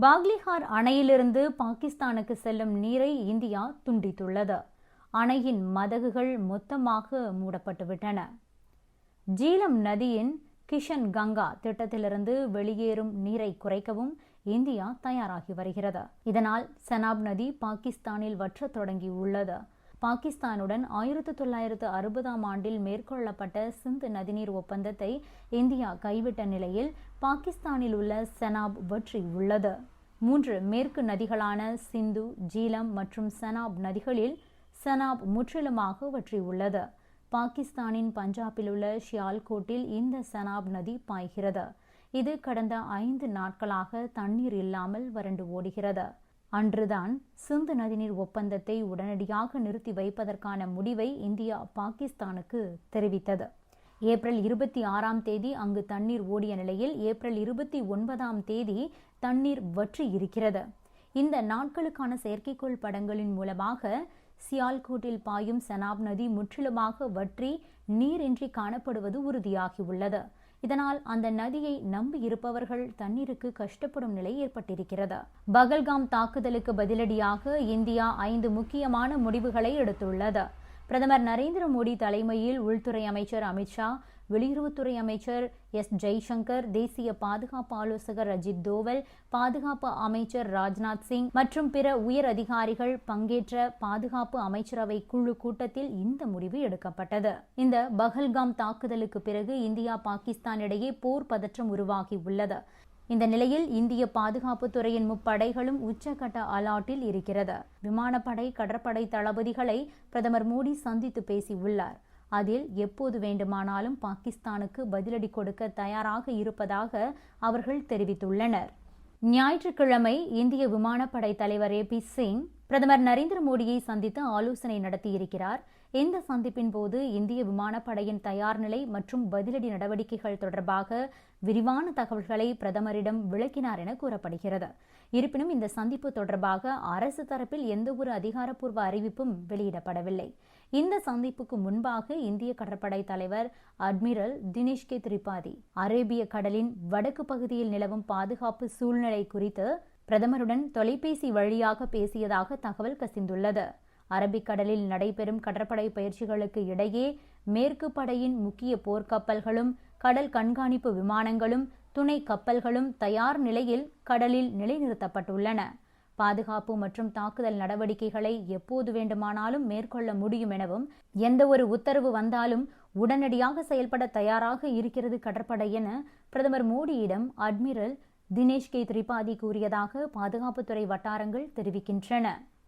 பாக்லிஹார் அணையிலிருந்து பாகிஸ்தானுக்கு செல்லும் நீரை இந்தியா துண்டித்துள்ளது. அணையின் மதகுகள் மொத்தமாக மூடப்பட்டுவிட்டன. ஜீலம் நதியின் கிஷன் கங்கா திட்டத்திலிருந்து வெளியேறும் நீரை குறைக்கவும் இந்தியா தயாராகி வருகிறது. இதனால் செனாப் நதி பாகிஸ்தானில் வற்றத் தொடங்கியுள்ளது. பாகிஸ்தானுடன் ஆயிரத்தி தொள்ளாயிரத்து அறுபதாம் ஆண்டில் மேற்கொள்ளப்பட்ட சிந்து நதிநீர் ஒப்பந்தத்தை இந்தியா கைவிட்ட நிலையில் பாகிஸ்தானில் உள்ள செனாப் வற்றி உள்ளது. மூன்று மேற்கு நதிகளான சிந்து ஜீலம் மற்றும் செனாப் நதிகளில் செனாப் முற்றிலுமாக வற்றியுள்ளது பாகிஸ்தானின் பஞ்சாபில் உள்ள ஷியால்கோட்டில் இந்த செனாப் நதி பாய்கிறது. இது கடந்த ஐந்து நாட்களாக தண்ணீர் இல்லாமல் வறண்டு ஓடுகிறது. அன்றுதான் சிந்து நதிநீர் ஒப்பந்தத்தை உடனடியாக நிறுத்தி வைப்பதற்கான முடிவை இந்தியா பாகிஸ்தானுக்கு தெரிவித்தது. ஏப்ரல் இருபத்தி ஆறாம் தேதி அங்கு தண்ணீர் ஓடிய நிலையில் ஏப்ரல் இருபத்தி ஒன்பதாம் தேதி தண்ணீர் வற்றி இருக்கிறது. இந்த நாட்களுக்கான செயற்கைக்கோள் படங்களின் மூலமாக சியால்கோட்டில் பாயும் செனாப் நதி முற்றிலுமாக வற்றி நீரின்றி காணப்படுவது உறுதியாகியுள்ளது. இதனால் அந்த நதியை நம்பி இருப்பவர்கள் தண்ணீருக்கு கஷ்டப்படும் நிலை ஏற்பட்டிருக்கிறது. பகல்காம் தாக்குதலுக்கு பதிலடியாக இந்தியா ஐந்து முக்கியமான முடிவுகளை எடுத்துள்ளது. பிரதமர் நரேந்திர மோடி தலைமையில் உள்துறை அமைச்சர் அமித்ஷா வெளியுறவுத்துறை அமைச்சர் எஸ். ஜெய்சங்கர் தேசிய பாதுகாப்பு ஆலோசகர் அஜித் தோவல் பாதுகாப்பு அமைச்சர் ராஜ்நாத் சிங் மற்றும் பிற உயர் அதிகாரிகள் பங்கேற்ற பாதுகாப்பு அமைச்சரவை குழு கூட்டத்தில் இந்த முடிவு எடுக்கப்பட்டது. இந்த பஹல்காம் தாக்குதலுக்கு பிறகு இந்தியா பாகிஸ்தான் இடையே போர் பதற்றம் உருவாகி உள்ளது. இந்த நிலையில் இந்திய பாதுகாப்பு துறையின் முப்படைகளும் உச்சகட்ட அலாட்டில் இருக்கிறது. விமானப்படை கடற்படை தளபதிகளை பிரதமர் மோடி சந்தித்து பேசியுள்ளார். அதில் எப்போது வேண்டுமானாலும் பாகிஸ்தானுக்கு பதிலடி கொடுக்க தயாராக இருப்பதாக அவர்கள் தெரிவித்துள்ளனர். ஞாயிற்றுக்கிழமை இந்திய விமானப்படை தலைவர் ஏ பி சிங் பிரதமர் நரேந்திர மோடியை சந்தித்து ஆலோசனை நடத்தியிருக்கிறார். இந்த சந்திப்பின் போது இந்திய விமானப்படையின் தயார் நிலை மற்றும் பதிலடி நடவடிக்கைகள் தொடர்பாக விரிவான தகவல்களை பிரதமரிடம் விளக்கினார் என கூறப்படுகிறது. இருப்பினும் இந்த சந்திப்பு தொடர்பாக அரசு தரப்பில் எந்தவொரு அதிகாரப்பூர்வ அறிவிப்பும் வெளியிடப்படவில்லை. இந்த சந்திப்புக்கு முன்பாக இந்திய கடற்படை தலைவர் அட்மிரல் தினேஷ் கே திரிபாதி அரேபிய கடலின் வடக்கு பகுதியில் நிலவும் பாதுகாப்பு சூழ்நிலை குறித்து பிரதமருடன் தொலைபேசி வழியாக பேசியதாக தகவல் கசிந்துள்ளது. அரபிக்கடலில் நடைபெறும் கடற்படை பயிற்சிகளுக்கு இடையே மேற்கு படையின் முக்கிய போர்க்கப்பல்களும் கடல் கண்காணிப்பு விமானங்களும் துணை கப்பல்களும் தயார் நிலையில் கடலில் நிலைநிறுத்தப்பட்டுள்ளன. பாதுகாப்பு மற்றும் தாக்குதல் நடவடிக்கைகளை எப்போது வேண்டுமானாலும் மேற்கொள்ள முடியும் எனவும் எந்த ஒரு உத்தரவு வந்தாலும் உடனடியாக செயல்பட தயாராக இருக்கிறது கடற்படை என பிரதமர் மோடியிடம் அட்மிரல் தினேஷ் கே திரிபாதி கூறியதாக பாதுகாப்புத்துறை வட்டாரங்கள் தெரிவிக்கின்றன.